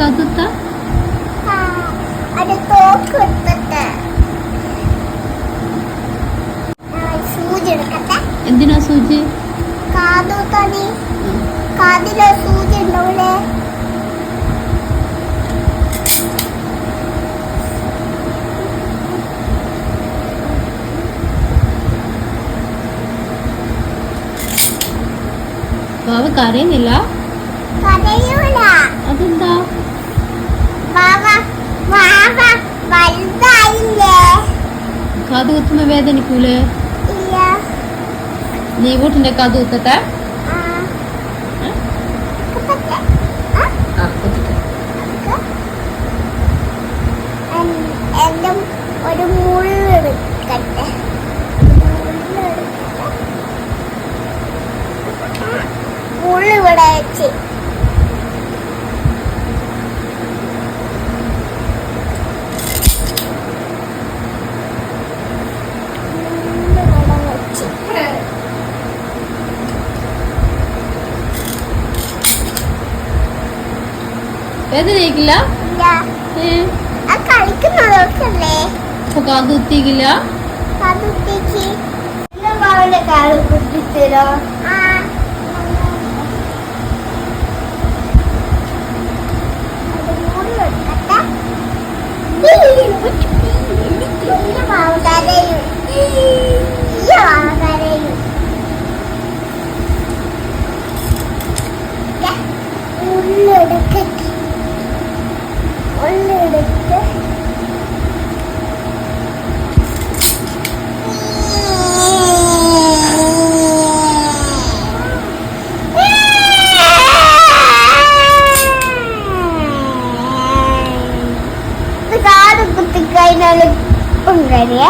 കാത്തുത്ത? സൂചി എടുക്കട്ടെ? എന്തിനാ സൂചി? കാതിലെ സൂചി ഉണ്ടാവൂലേ? അവ കരയുന്നില്ല. അതെന്താ? കാത് കുത്തുമ്പോ വേദനിക്കൂലേ? നീ വീട്ടിന്റെ കാത് കുത്തട്ടെ? ഒരു മുള്ളെടുക്കട്ടെ മുള്ള് ഇവിടെ വെച്ച്. വേദനയിക്കില്ല കാൽ കുത്തിത്തരോ? ആ. കുത്തിക്കഴിഞ്ഞാൽ ഇപ്പം കഴിയേ